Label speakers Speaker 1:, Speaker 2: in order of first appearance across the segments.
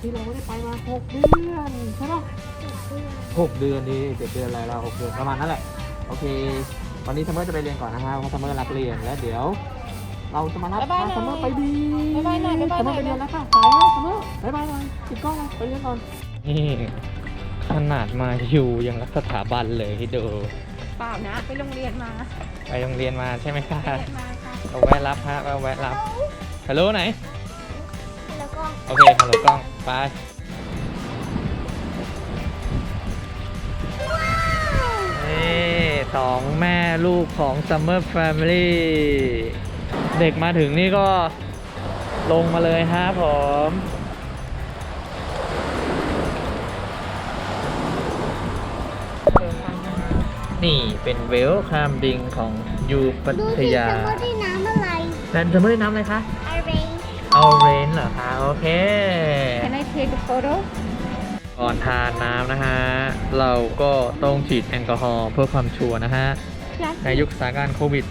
Speaker 1: ที่เราไม่ได้ไปมาหกเดือนใช่ปะหกเดือนดีเจ็ดเดือนอะไรเราหกเดือนประมาณนั้นแหละ โอเค วันนี้ซัมเมอร์จะไปเรียนก่อนนะฮะเพราะซัมเมอร์รักเรียนแล้วเดี๋ยว เราจะมารับ
Speaker 2: บ๊ายบายหน่อย
Speaker 1: ซัมเมอร์ไปบี
Speaker 2: บ๊ายบายหน่อยบ๊ายบาย
Speaker 1: ซัม
Speaker 2: ห
Speaker 1: เม
Speaker 2: น่
Speaker 1: อ
Speaker 2: อย
Speaker 1: ร์ไปเรียนแล้วค่ะไปแล้วซัมเมอร์บ๊ายบายหน่อยปิดกล้องเลยไปเรียนก่อนนี่ขนาดมาอยู่ยังรักสถาบันเลยให้ดู
Speaker 2: เปล่านะ ไปโรงเรียนมา
Speaker 1: ไปโรงเรียนมาใช่ไหมคะ
Speaker 2: เรียนมาค่ะ
Speaker 1: เราแวะรับฮะเราแวะรับฮัลโหลไหน
Speaker 3: แล้วก็
Speaker 1: โอเคฮัลโหลกล้อง ไปนี่สองแม่ลูกของ Summer Family เด็กมาถึงนี่ก็ลงมาเลยฮะผม นี่เป็นเวลคามดิงของยูพั
Speaker 3: ดู
Speaker 1: ท
Speaker 3: สิ
Speaker 1: ยา
Speaker 3: ฉันว่าได้น้ำอะไร
Speaker 1: แลนจะไม่ได้น้ำอะไรคะ
Speaker 3: orange
Speaker 1: เอาเรนเหรอคะ โอเค
Speaker 2: Can I take a photo
Speaker 1: ก่อนทานน้ำนะฮะ เราก็ต้องฉีดแอลกอฮอล์เพื่อความชัวร์นะฮะ
Speaker 2: อยาก
Speaker 1: ในยุคสถานการณ์โควิด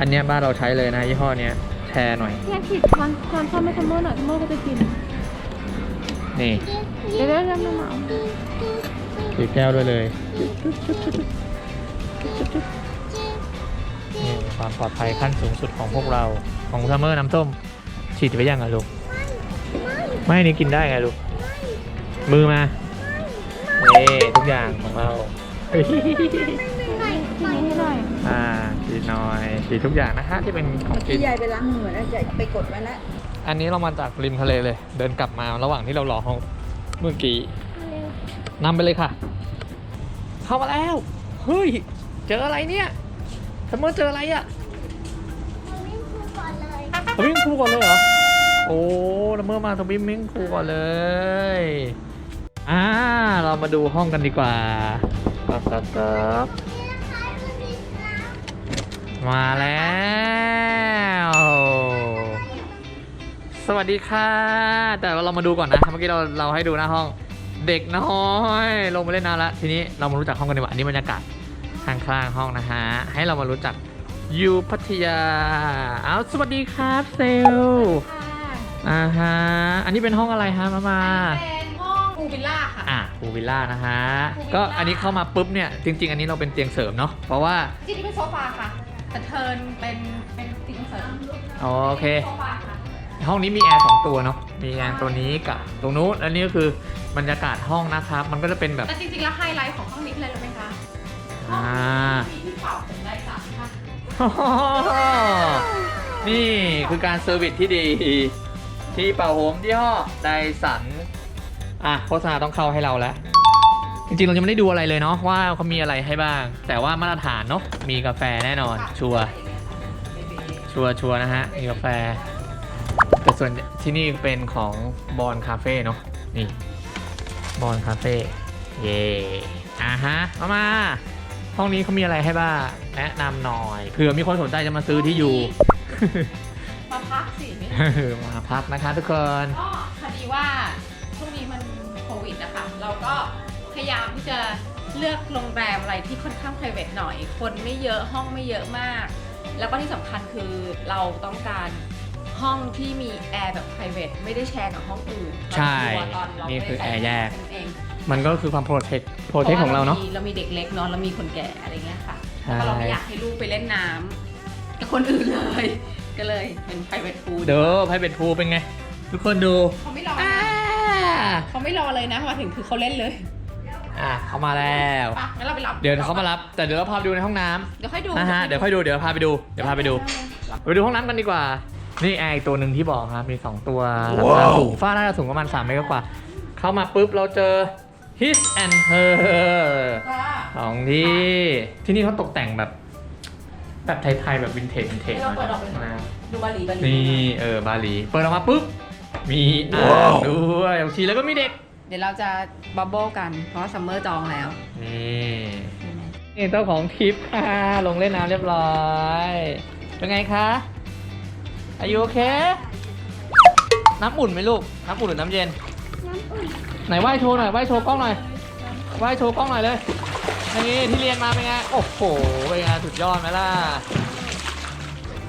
Speaker 1: อันเนี้ยบ้านเราใช้เลยนะยี่ห้อเนี้ยแชร์หน่อย
Speaker 2: อยากฉีดทานทานข้าวไม่ทัมเมอร์หน่อยทัมเมอร์ก็จะกิน
Speaker 1: นี่
Speaker 2: เดี๋ยวเดี๋ยวเดี๋ยวมา
Speaker 1: ถือแก้วด้วยเลยนี่ความปลอดภัยขั้นสูงสุดของพวกเราของซัมเมอร์น้ำส้มฉีดไปยังอะลูก ไม่นี่กินได้ไงลูก มือมานี่ทุกอย่างของเรา
Speaker 2: ทีนี้ให้หน่อย
Speaker 1: อ่าฉีดหน่อยฉีดทุกอย่างนะฮะที่เป็นของกิน
Speaker 4: ที่ยายไปล้างมือแล้วจะไปกดไว้แล้ว
Speaker 1: อันนี้เรามาจากริมทะเลเลย เดินกลับมาระหว่างที่เรารอห้องเมื่อกี้นำไปเลยค่ะ เข้ามาแล้ว เฮ้ย เจออะไรเนี่ยทัมเมอร์เจออะไรอะ่ะ
Speaker 3: วิ่งครูก่อนเลย
Speaker 1: ทวิมครูก่อนเลยเหรอ โอ้ทัมเมอร์มาทวิมมิ่งครูก่อนเลย อ่า เรามาดูห้องกันดีกว่าครับครับครับมาแล้ว สวัสดีค่ะ แต่ว่าเรามาดูก่อนนะ เมื่อกี้เราเราให้ดูหน้าห้อง เด็กน้อย ลงมาเล่นน้ำแล้วทีนี้เรามารู้จักห้องกันดีกว่า อันนี้บรรยากาศข้างๆห้องนะฮะ ให้เรามารู้จักยูพัทยา เอาสวัสดีครับเซล อ่าฮะ อันนี้เป็นห้องอะไรฮะมามา
Speaker 2: เป็นห้องพูวิลล่าค่ะ
Speaker 1: อะพูวิลล่านะฮะ
Speaker 2: พูลวิลล่า
Speaker 1: ก็อันนี้เข้ามาปุ๊บเนี่ย จริง ๆ อันนี้เราเป็นเตียงเสริมเนาะ เพราะว่า
Speaker 2: จริงๆเป็นโซฟาค่ะ แต่เทิร์นเป็นเป็นติงเสริม
Speaker 1: โอเค
Speaker 2: โซฟาค่ะ
Speaker 1: ห้องนี้มีแอร์สองตัวเนาะ มีแอร์ตัวนี้กับตรงนู้น อันนี้ก็คือบรรยากาศห้องนะครับ มันก็จะเป็นแบบ
Speaker 2: แต่จริงๆ แล้วไฮไลท์ของห้องนี้คืออะไรรู้ไหมคะห้อง
Speaker 1: อ่า
Speaker 2: นี้มีที่เป่าผมได้สามค่ะ
Speaker 1: นี่คือการเซอร์วิสที่ดี ที่เป่าผมยี่ห้อไดสันอะโฆษณาต้องเข้าให้เราแล้ว จริงๆ เราจะไม่ได้ดูอะไรเลยเนาะว่าเขามีอะไรให้บ้าง แต่ว่ามาตรฐานเนาะมีกาแฟแน่นอน ชัวร์ชัวร์ชัวร์นะฮะมีกาแฟ แต่ส่วนที่นี่เป็นของบอลคาเฟ่เนาะนี่บอลคาเฟ่เย่อ่าฮะเอามา ห้องนี้เขามีอะไรให้บ้างแนะนำหน่อยเผื่อมีคนสนใจจะมาซื้อที่อยู่
Speaker 2: มาพักสิไม่
Speaker 1: มาพักนะคะทุกคน
Speaker 2: ก็พอดีว่าช่วงนี้มันโควิดนะคะ เราก็พยายามที่จะเลือกโรงแรมอะไรที่ค่อนข้าง p r i v a t หน่อย คนไม่เยอะห้องไม่เยอะมาก แล้วก็ที่สำคัญคือเราต้องการห้องที่มีแอร์แบบ p r i v a t ไม่ได้แชร์กับห้องอื่น
Speaker 1: ใช่
Speaker 2: เรากลัวตอนเรา
Speaker 1: นี่คือ
Speaker 2: ไม่ได้
Speaker 1: แอร์แยก
Speaker 2: นั่นเอง
Speaker 1: มันก็คือความโปรเทคโปรเทคของเราเนาะ
Speaker 2: เรามีเด็กเล็กเนาะเรามีคนแก่อะไรเงี้ยค่ะ
Speaker 1: ใช่
Speaker 2: แล้วก็เราไม่อยากให้ลูกไปเล่นน้ำกับคนอื่นเลย ก็เลยเป็น private pool
Speaker 1: เด้อไพ่เป็ดพูเป็นไง ทุกคนดู
Speaker 2: เขาไม่รอ
Speaker 1: อ่า
Speaker 2: นะเขาไม่รอเลยนะมาถึงคือเขาเล่นเลย
Speaker 1: อะเขามาแล้ว
Speaker 2: ไปงั้นเราไปรับ
Speaker 1: เดี๋ยวเขามารับแต่เดี๋ยวเราพาไปดูในห้องน้ำ
Speaker 2: เดี๋ยวค่อยดู
Speaker 1: นะฮะเดี๋ยวค่อยดูเดี๋ยวพาไปดูเดี๋ยวพาไปดูไปดูห้องน้ำกันดีกว่า นี่แอร์อีกตัวหนึ่งที่บอกครับมี 2 ตัวราคาสูงฟ้าน่าจะสูงประมาณ3เมตรกว่า เข้ามาปุ๊บเราเจอ his and her
Speaker 2: ค่ะ
Speaker 1: ของที่ที่นี่เขาตกแต่งแบบ แบบไทยๆแบบวินเทจวินเทจ
Speaker 2: ให้เราเปิดออกไป
Speaker 1: นะ
Speaker 2: ดูบาหลีบาหลี
Speaker 1: นี่เออบาหลี เปิดออกมาปุ๊บ มีอ่างด้วยบางทีแล้วก็มีเด็ก
Speaker 2: เดี๋ยวเราจะบับเบิ้ลกัน เพราะซัมเมอร์จองแล้ว
Speaker 1: นี่นี่เจ้าของทริปค่ะ ลงเล่นน้ำเรียบร้อย เป็นไงคะอายุโอเค น้ำอุ่นไหมลูก น้ำอุ่นหรือน้ำเย็น
Speaker 3: น้ำอุ่น
Speaker 1: ไหนไหว้โชว์หน่อยไหว้โชว์กล้องหน่อยไหว้โชว์กล้องหน่อยเลย นี่ที่เรียนมาเป็นไง โอ้โห เป็นไงสุดยอดไหมล่ะ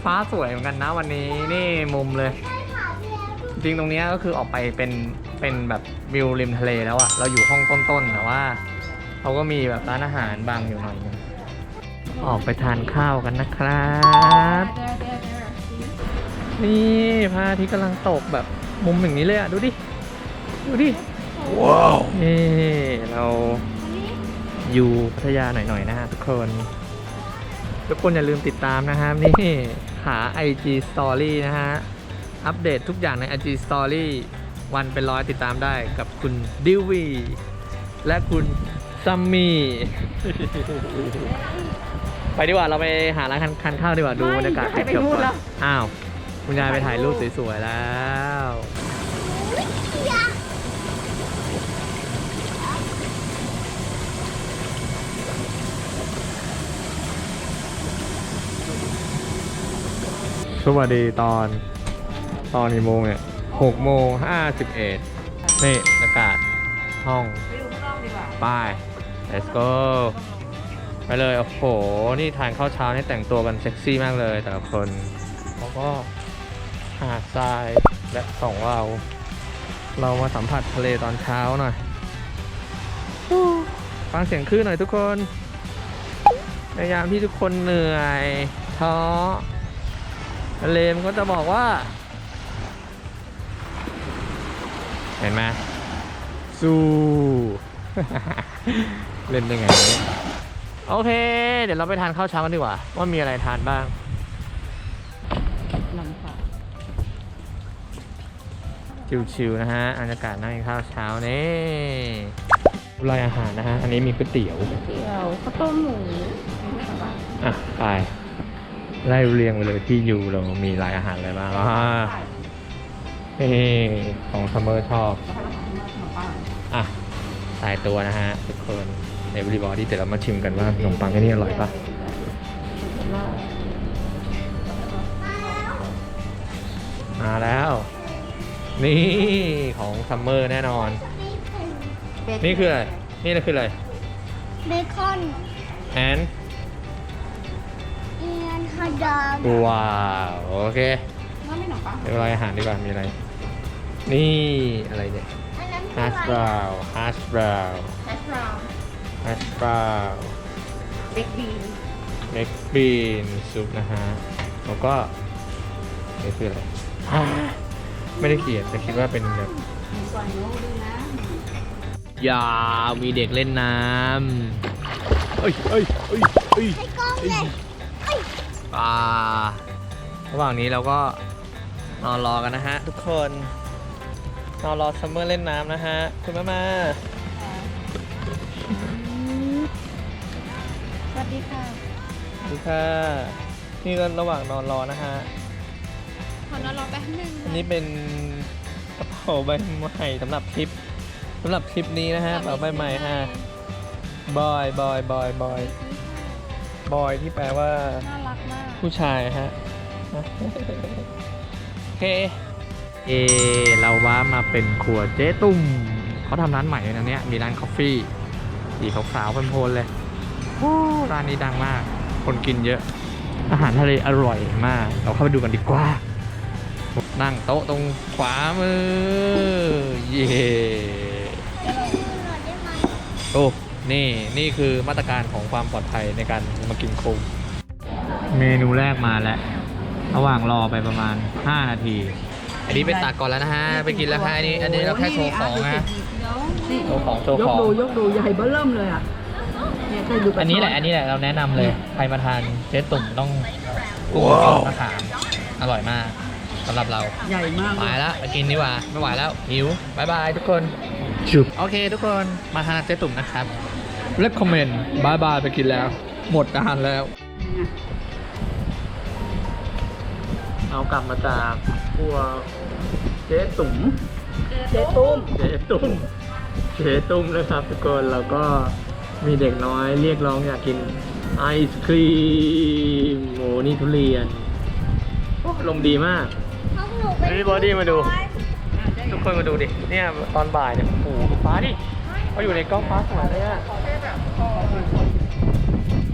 Speaker 1: ฟ้าสวยเหมือนกันนะวันนี้นี่มุมเลย
Speaker 3: ใช่ค่ะพี่แล้วดู
Speaker 1: จริงๆตรงเนี้ยก็คือออกไปเป็นเป็นแบบวิวริมทะเลแล้วอะเราอยู่ห้องต้นๆแต่ว่าเขาก็มีแบบร้านอาหารบางอยู่หน่อยนึงออกไปทานข้าวกันนะครับ
Speaker 2: เด้อเด้อเด้อ
Speaker 1: นี่พระอาทิตย์กำลังตกแบบมุมอย่างนี้เลยอะดูดิ ดูดิ ว้าว นี่เราอ ยู่พัทยาหน่อยๆนะฮะทุกคนทุกคนอย่าลืมติดตามนะครับนี่หา IG Story นะฮะ อัปเดตทุกอย่างใน IG Story วันเป็นร้อยติดตามได้กับคุณดิวี และคุณซัมมี่ ไปดีกว่าเราไปหาร้านทานข้าวดีกว่าดูบรรยากาศ
Speaker 2: ไม่ไป
Speaker 1: จบ
Speaker 2: นู่น
Speaker 1: ก่อน
Speaker 2: แล้ว
Speaker 1: อ้าว คุณยายไปถ่ายรูปสวยๆแล้ว สวัสดีตอนตอนกี่โมงเนี่ยหกโมงห้าสิบเอ็ดนี่บรรยากาศห้อง
Speaker 2: ไปดูข้างนอกดีกว่า
Speaker 1: ไป้าย let's go ไปเลย โอ้โห นี่ทานข้าวเช้านี่แต่งตัวกันเซ็กซี่มากเลยแต่ละคนแล้วก็หาดทรายและสองเรา เรามาสัมผัสทะเลตอนเช้าหน่อย ฟังเสียงคลื่นหน่อยทุกคนในยามที่ทุกคนเหนื่อยท้อ ทะเลมันก็จะบอกว่า เห็นไหมสู้ เล่นได้ไงเนี่ยโอเค เดี๋ยวเราไปทานข้าวเช้ากันดีกว่า ว่ามีอะไรทานบ้าง
Speaker 2: ลำค่ะ
Speaker 1: ชิวๆนะฮะบรรยากาศนั่งกินข้าวเช้านี่รายอาหารนะฮะ อันนี้มีก๋วยเตี๋ยว
Speaker 2: เตี๋ยวข้าวต้มหมูไม่ใช่ป่ะ
Speaker 1: อะ ไป ไล่เรียงไปเลยที่อยู่เรามีรายอาหารอะไรบ้างอ่านี่ของซัมเมอร์ชอบ อะสายตัวนะฮะ ทุกคนในบริบอที่เดี๋ยวเรามาชิมกันว่าขนมปังที่นี่อร่อยปะมาแล้ว นี่ของซัมเมอร์แน่นอน นี่คืออะไร นี่คืออะไร
Speaker 3: เบคอน
Speaker 1: แอน
Speaker 3: เอียนฮอท ดอก
Speaker 1: ว้าวโอเค
Speaker 2: ว่าไม่หนอปัง
Speaker 1: เดี๋ยวเราอาหารดีกว่ามีอะไร นี่อะไรเนี่ย
Speaker 3: อันนั้นคือ
Speaker 1: ฮัช
Speaker 3: อะไร
Speaker 1: บราวน์ฮัชบราวน์
Speaker 2: แฮชบราวน์
Speaker 1: ฮัชบราวน์
Speaker 2: เบคบีน
Speaker 1: เล็กบีนซุปนะฮะแล้วก็นี่คืออะไรอ่าไม่ได้เขียนแต่คิดว่าเป็นแบบ
Speaker 2: มีซอยโน้ด้วยนะ
Speaker 1: ยามีเด็กเล่นน้ำเอ้ยเอ้ยเอ้ยเอ้ย
Speaker 3: ให้กล้องเลย
Speaker 1: ปลาระหว่างนี้เราก็นอนรอกันนะฮะ ทุกคน นอนรอซัมเมอร์เล่นน้ำนะฮะ คุณแม่มา
Speaker 2: สวัสดีค่ะ
Speaker 1: สวัสดีค่ะ นี่ก็ระหว่างนอนรอนะฮะ
Speaker 2: ขอนอนรอแป๊บนึง
Speaker 1: อันนี้เป็นกระเป๋าใบใหม่สำหรับทริปสำหรับทริปนี้นะฮะกระเป๋าใบใหม่ฮะบอยบอยบอยบอยบอยที่แปลว่า
Speaker 2: น่ารักมาก
Speaker 1: ผู้ชายฮะ โอเค เอ เราว้ามาเป็นครัวเจ๊ตุ้มเขาทำร้านใหม่เลยนะเนี่ย มีร้านกาแฟสีขาวๆโพลนๆเลยโอ้ร้านนี้ดังมาก คนกินเยอะ อาหารทะเลอร่อยมาก เราเข้าไปดูกันดีกว่า นั่งโต๊ะตรงขวามือ เย่โอ้ นี่ นี่คือมาตรการของความปลอดภัยในการมากินโคม เมนูแรกมาแล้วระหว่างรอไปประมาณ 5 นาที อันนี้ไปตักก่อนแล้วนะฮะ ไปกินแล้วฮะอันนี้ อันนี้เราแค่โชว์ของนะโชว์ของโชว์
Speaker 4: ย
Speaker 1: ข
Speaker 4: ก
Speaker 1: อง
Speaker 4: ดูยกดูใหญ่เบ้อเริ่มเลยอะเนี่ยถ้าดูกร
Speaker 1: อันนี้แหละ
Speaker 4: ช้
Speaker 1: อันนี้แหละ เราแนะนำเลย ใครมาทานเจ๊ตุ่มต้องกุ้งสดมะขามอร่อยมากสำหรับเรา
Speaker 4: ใหญ่มาก
Speaker 1: ไปแล้วไปกินดีกว่า ไม่ไหวแล้วหิวบายบายทุกคน ชุบโอเค ทุกคน มาทานเจ๊ตุ่มนะครับ เล็บคอมเมนต์บายบายไปกินแล้ว หมดอาหารแล้ว เอากลับมาจากครัวเจ๊ตุ่ม
Speaker 4: เจ๊ตุ้ม
Speaker 1: เจ๊ตุ้มเจ๊ตุ้มนะครับทุกคนแล้วก็มีเด็กน้อยเรียกร้องอยากกินไอศครีมโอ้นี่ทุเรียนโอ้ลมดีมาก
Speaker 3: ของหนูเป็น
Speaker 1: นี่บอดี้มาดู ทุกคนมาดูดิ เนี่ยตอนบ่ายเนี่ย โอ้โหฟ้าดิเขาอยู่ในกล้องฟ้าสวยเลยอะ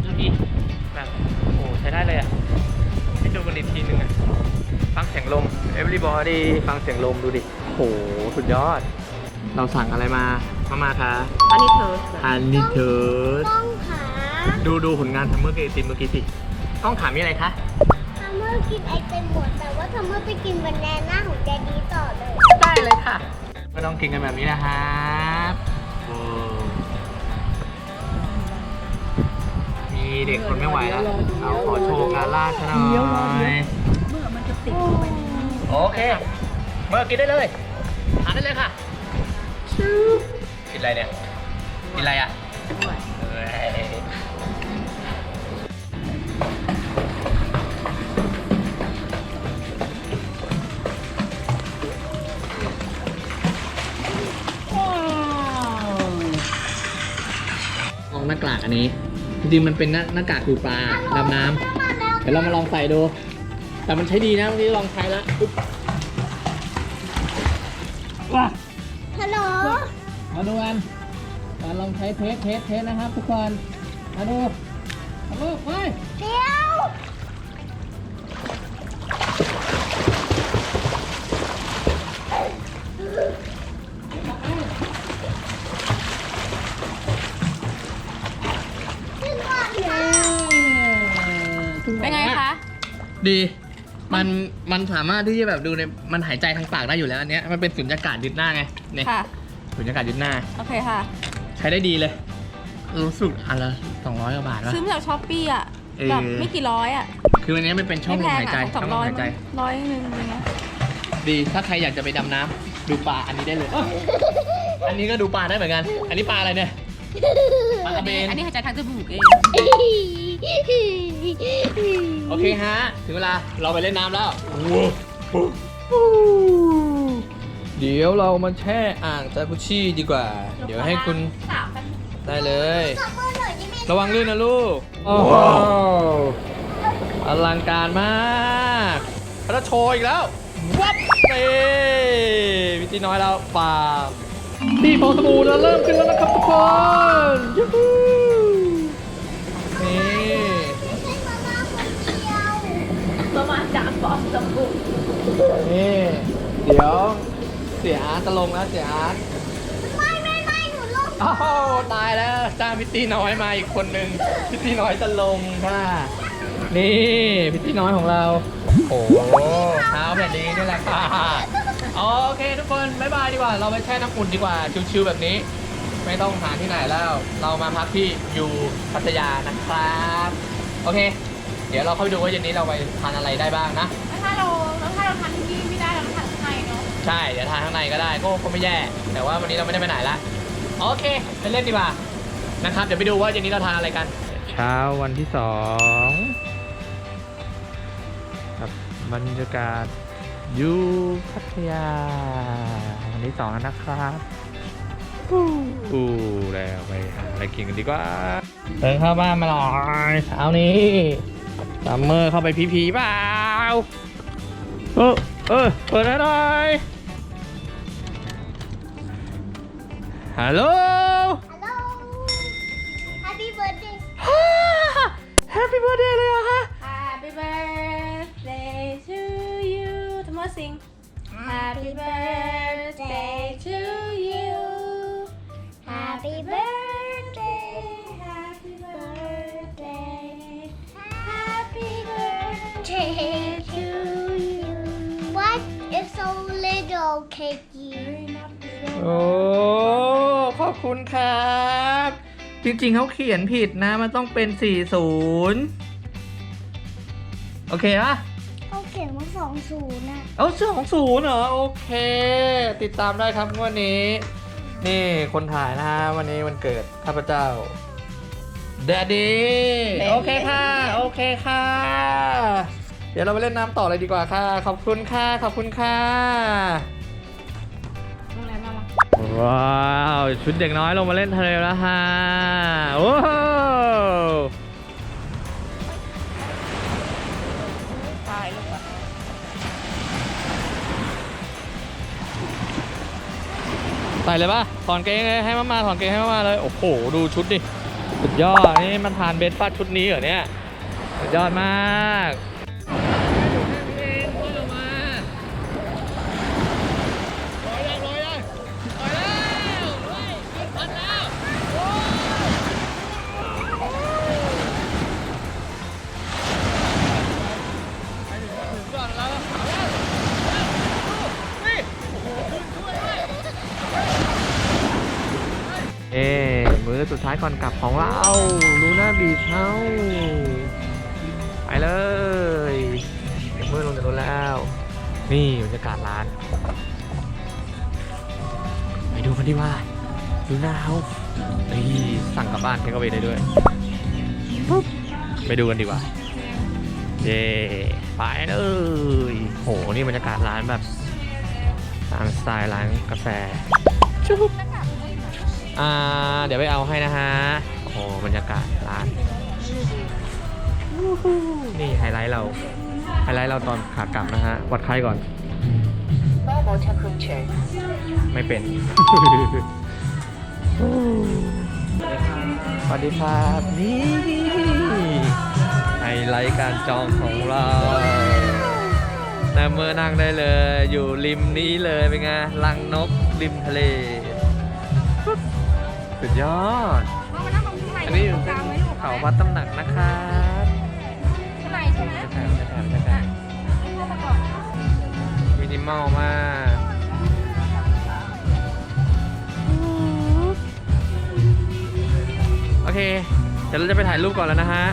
Speaker 1: ดูดิแบบ โอ้โหใช้ได้เลยอะให้ดูบรมันอีกทีหนึ่งอะฟังเสียงลม everybody ฟังเสียงลมดูดิโหสุดยอด เราสั่งอะไรมา มามาคะ
Speaker 2: อันนี้เธอ
Speaker 1: ฮันนี่เธอ
Speaker 3: ต้องขา
Speaker 1: ดูดูผลงานทัมเมอร์เกติมเมื่อกี้สิต้องถามมีอะไรคะ
Speaker 3: ทัมเมอร์กินไอติมหมด แต่ว่าทัมเมอร์ไปกินบานาน่าของแดดดี้ต่อเลย
Speaker 1: ได้เลยค่ะ ก็ต้องกินกันแบบนี้นะครับโอ้มีเด็กคนไม่ไหวแล้วเราขอโชว์การล่าซะหน่อย
Speaker 4: เมื่อมันจะ ติดเข้าไปในนี้
Speaker 1: โอเค เมื่อกินได้เลยทานได้เลยค่ะชูกินอะไรเนี่ย กินอะไรอะ
Speaker 4: ด้วย
Speaker 1: เอ้ยลองหน้ากากอันนี้ จริงๆมันเป็นหน้าหน้ากากดูปลาดำน้ำเดี๋ยวเรามาลองใส่ดู แต่มันใช้ดีนะเมื่อกี้ลองใช้แล้วอุ๊บว้า
Speaker 3: ฮัลโหล
Speaker 1: มาดูกันมาลองใช้เทสเทสเทสนะครับ ทุกคนมาดูมาดูไป
Speaker 3: เดี๋ยว
Speaker 2: เป็นไงคะ
Speaker 1: ดี มันมันสามารถที่จะแบบดูในมันหายใจทางปากได้อยู่แล้วอันเนี้ยมันเป็นสุญญากาศยึดหน้าไงเนี่ย
Speaker 2: ค่ะ
Speaker 1: สุญญากาศยึดหน้า
Speaker 2: โอเคค่ะ
Speaker 1: ใช้ได้ดีเลย รู้สึกอันละสองร้อยกว่าบาทวะ
Speaker 2: ซื้อมาจากช้อปปี้อะ
Speaker 1: เออ
Speaker 2: แบบไม่กี่ร้อยอะ
Speaker 1: คืออันเนี้ยมันเป็นช่อง
Speaker 2: ไม่
Speaker 1: ล
Speaker 2: แพ
Speaker 1: ม
Speaker 2: ง
Speaker 1: หายใจ
Speaker 2: อะส
Speaker 1: ช่
Speaker 2: อ
Speaker 1: อง
Speaker 2: ง
Speaker 1: ล
Speaker 2: ร้
Speaker 1: ม
Speaker 2: อย
Speaker 1: หายใจ
Speaker 2: ร้อยหนึ่งอะไรเงี้ย
Speaker 1: ดีถ้าใครอยากจะไปดำน้ำดูปลาอันนี้ได้เลยเอ้ยอันนี้ก็ดูปลาได้เหมือนกัน อันนี้ปลาอะไรเนี่ยปลากระเบน
Speaker 2: อันนี้หายใจทางจมูกเอง
Speaker 1: โอเคฮะ ถึงเวลาเราไปเล่นน้ำแล้ว เดี๋ยวเรามาแช่อ่างจากุชิดีกว่า เดี๋ยวให้คุณ
Speaker 2: สามกัน
Speaker 1: ได้เลย
Speaker 3: ทัมเมอร์หน่อยได้ไหม
Speaker 1: ระวังลื่นนะลูก โอ้โหอลังการมากแล้วโชว์อีกแล้ว วับเต้วิธีน้อยแล้วป่าที่ฟองสบู่เราเริ่มขึ้นแล้วนะครับทุกคนยูฮู
Speaker 2: จากฟองสบู่
Speaker 1: นี่เดี๋ยวเสียอาร์ตจะลงแล้วเสียอาร์ต
Speaker 3: ไม่ไม่ไม่หนูลง
Speaker 1: อ้าวตายแล้วจ้างพิตตี้น้อยมาอีกคนนึงพิตตี้น้อยจะลงค่ะ นี่พิตตี้น้อยของเรา โอ้โหเท้าแบบนี้นี่แหละค่ะโอเคทุกคนบ๊ายบายดีกว่า เราไปแช่น้ำอุ่นดีกว่าชิวๆแบบนี้ ไม่ต้องหาที่ไหนแล้ว เรามาพักที่ยูพัทยานะครับ โอเค เดี๋ยวเราเข้าไปดูว่าเย็นนี้เราไปทานอะไรได้บ้างนะ
Speaker 2: แล้วถ้าเราแล้วถ้าเราทานที่นี่ไม่ได้เราทานข้างในเนาะ
Speaker 1: ใช่ เดี๋ยวทานข้างในก็ได้ก็ก็ไม่แย่ แต่ว่าวันนี้เราไม่ได้ไปไหนละ โอเค ไปเล่นดีกว่า นะครับ เดี๋ยวไปดูว่าเย็นนี้เราทานอะไรกัน เช้าวันที่สองกับบรรยากาศอยู่พัทยา วันที่สองแล้วนะครับอู้อู้แล้วไปหาอะไรกินกันดีกว่าเดินเข้าบ้านมาหน่อยเช้านี้ ซัมเมอร์เข้าไปพีพีเปล่าเออเออเปิดให้หน่อยฮัลโหล
Speaker 3: ฮัลโหล Happy birthday
Speaker 1: แฮปปี้เบิร์ดเดย์เลยเหรอะคะ
Speaker 2: Happy birthday to you ทำว่าสิง Happy birthday to you
Speaker 3: Happy birthday What is so little cakey
Speaker 1: โอ้ขอบคุณครับ จริงๆเขาเขียนผิดนะ มันต้องเป็น 40 โอเคปะ
Speaker 3: เขาเขียนว่าสองศูนย์นะ
Speaker 1: เอาสองศูนย์เหรอ โอเค ติดตามได้ครับงวันนี้ นี่คนถ่ายนะฮะ วันนี้วันเกิดข้าพเจ้า d ดดดี้
Speaker 2: Daddy
Speaker 1: โอเคค่ะ โอเคค่ะ เดี๋ยวเราไปเล่นน้ำต่อเลยดีกว่าค่ะ ขอบคุณค่ะ ขอบคุณค่ะ
Speaker 2: โรงแรมน่ารัก
Speaker 1: ว้าวชุดเด็กน้อยลงมาเล่นทะเลแล้วฮะโอ้โห
Speaker 2: ตายลูกอะ
Speaker 1: ใส่เลยป่ะถอนเกงเลยให้มามาถอนเกงให้มามาเลยโอ้โหดูชุดดิสุดยอดนี่มันทานเบสฟาดชุดนี้เหรอเนี่ยสุดยอดมาก อสุดท้ายก่อนกลับของเราลูน่าบีชเฮาไปเลยเดี๋ยวเมื่อลงจากรถแล้ว นี่บรรยากาศร้าน ไปดูกันดีว่าลูน่าเฮานี่สั่งกลับบ้านเทคเอาไว้ได้ด้วยปุ๊บไปดูกันดีกว่าเย่ไปเลยโห นี่บรรยากาศร้านแบบตามสไตล์ร้านกาแฟชุบ อ่าเดี๋ยวไปเอาให้นะฮะ โอ้โหบรรยากาศร้าน นี่ไฮไลท์เรา ไฮไลท์เราตอนขากลับนะฮะ วัดไข้ก่อน ไม่เป็น สวัสดีครับ นี่ ไฮไลท์การจองของเราแต่เมื่อนั่งได้เลย อยู่ริมนี้เลยเป็นไง ลังนกริมทะเล สุดยอดอันนี้อยู่ที่เขาวัดตำหนักนะครับ
Speaker 2: ข้างในใช่ไหม
Speaker 1: จะแถมจะแถมจะแถมมินิมอลมากโอเค เดี๋ยวเราจะไปถ่ายรูปก่อนแล้วนะฮะ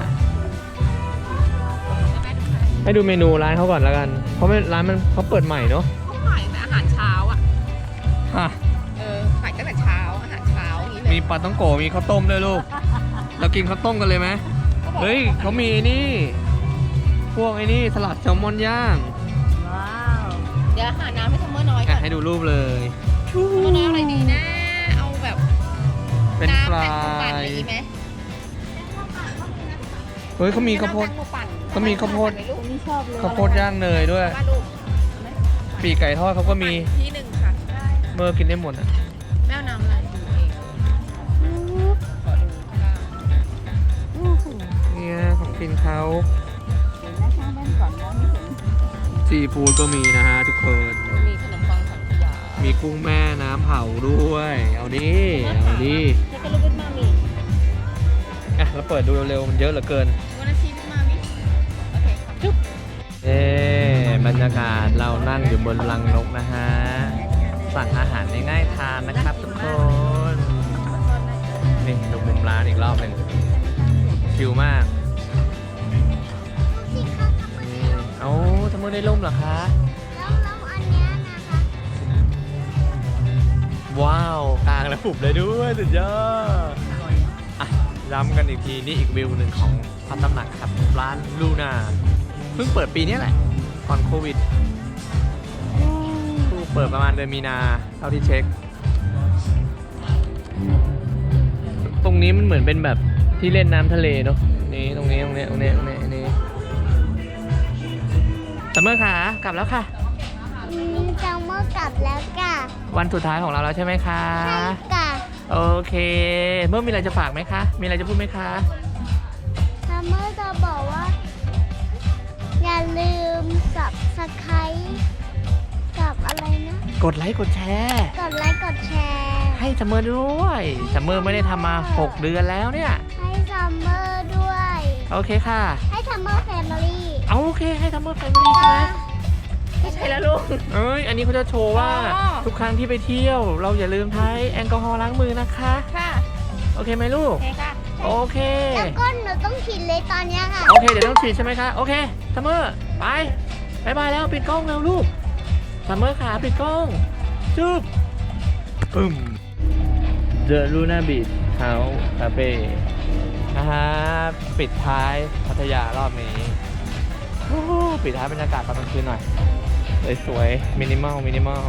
Speaker 1: ให้ดูเมนูร้านเขาก่อนแล้วกัน เพราะไม่ร้านมันเขาเปิดใหม่เนาะ ปลาต้องโกะมีข้าวต้มด้วยลูก เรากินข้าวต้มกันเลยไหม
Speaker 2: ขาบอก
Speaker 1: เฮ้ยเขามีไอ้นี่ พวกไอ้นี่สลัดแซลมอนย่าง
Speaker 4: ว้าว
Speaker 2: เดี๋ยวหาน้ำให้ซัมเมอร์น้อยก่
Speaker 1: อะ
Speaker 2: อน
Speaker 1: ให้ดูรูปเลย
Speaker 2: ซัมเมอร์น้อยเอาอะไรดีนะ เอาแบบ
Speaker 1: เป็น
Speaker 2: น้ำ
Speaker 1: ปลา
Speaker 2: แตงโมปั่นอย่างนี้ไหม
Speaker 1: เฮ้ยเขามีข้าวโพด
Speaker 2: น้ำแตงโมปั่น
Speaker 1: เขามีข้าวโพด
Speaker 2: ปั่นไหมลูก
Speaker 4: นี่ชอบเลย
Speaker 1: ข้าวโพดย่างเนยด้วย
Speaker 2: ว่าลูก
Speaker 1: ปีกไก่ทอดเขาก็มี
Speaker 2: ที่หนึ่งค่ะ
Speaker 1: เมื่อกินได้หมดอะ
Speaker 2: เนี่
Speaker 1: ยของกินเขา
Speaker 4: เดี๋ยวนะช่างแว่นก่อนมองไม่เห็น
Speaker 1: ซีฟู้ดก็มีนะฮะทุกคน
Speaker 2: มีขนมปังสังขยา
Speaker 1: มีกุ้งแม่น้ำเผาด้วย เอาดิเอาดิ
Speaker 2: เทคโลบิทมามี
Speaker 1: อะเราเปิดดูเร็วๆ มันเยอะเหลือเกิน
Speaker 2: วันอาทิตย์มามิโอเคค่ะจุ๊บ
Speaker 1: เอ๊บรรยากาศเรานั่งอยู่บนรังนกนะฮะ สั่งอาหารง่ายๆทานนะครับทุกคน นี่ดูมุมร้านอีกรอบหนึ่งชิลมาก เอาทำไมได้ล่มเหรอคะ
Speaker 3: แล้วแล้วอันเนี้ยนะคะ
Speaker 1: ว้าวกลางแล้วผุบเลยด้วยสุดยอดอะย้ำกันอีกทีนี่อีกวิวหนึ่งของพระตำหนักครับ ร้านลูนาเพิ่งเปิดปีนี้แหละ ก่อนโควิดเพิ่งเปิดประมาณเดือนมีนาเท่าที่เช็ค ตรงนี้มันเหมือนเป็นแบบที่เล่นน้ำทะเลเนาะนี่ตรงนี้ตรงนี้ตรงนี้ตรงนี้ ซัมเมอร์ค่ะกลับแล้วค่ะ
Speaker 3: อืมจังเมื่อกลับแล้วก่ะ
Speaker 1: วันสุดท้ายของเราแล้วใช่ไหมคะ
Speaker 3: ใช่ก่ะ
Speaker 1: โอเค เมื่อมีอะไรจะฝากไหมคะ มีอะไรจะพูดไหมคะ
Speaker 3: ซัมเมอร์จะบอกว่า อย่าลืมสับสไครกับอะไรนะ
Speaker 1: กดไลค์กดแชร์
Speaker 3: กดไลค์กดแชร์
Speaker 1: ให้ซัมเมอร์ด้วยซัมเมอร์ไม่ได้ทำมา6เดือนแล้วเนี่ย
Speaker 3: ให้ซัมเมอร์ด้วย
Speaker 1: โอเคค่ะ
Speaker 3: ให้ซัมเมอร์แฟมิลี่
Speaker 1: เอาโอเคให้ซัมเมอร์แฟมิลี่ใช่ไหม
Speaker 2: ไม่ใช่แล้วลูก
Speaker 1: เอ้ยอันนี้เขาจะโชว์ว่า
Speaker 2: อ๋อ
Speaker 1: ทุกครั้งที่ไปเที่ยว เราอย่าลืมใช้แอลกอฮอล์ล้างมือนะคะ
Speaker 2: ค่ะ
Speaker 1: โอเคไหมลูก
Speaker 2: โอเคค่ะ
Speaker 1: โอเค
Speaker 3: แล้วก็หนูต้องฉีดเลยตอนเนี้ยค่ะ
Speaker 1: โอเค เดี๋ยวต้องฉีดใช่ไหมคะ โอเคซัมเมอร์ไปบายบายแล้วปิดกล้องแล้วลูกซัมเมอร์ขาปิดกล้องจุ๊บปึ้ม The Luna Beach House Cafe นะฮะปิดท้ายพัทยารอบนี้โอ้โห ปิดท้ายบรรยากาศตอนกลางคืนหน่อย สวยๆมินิมอลมินิมอล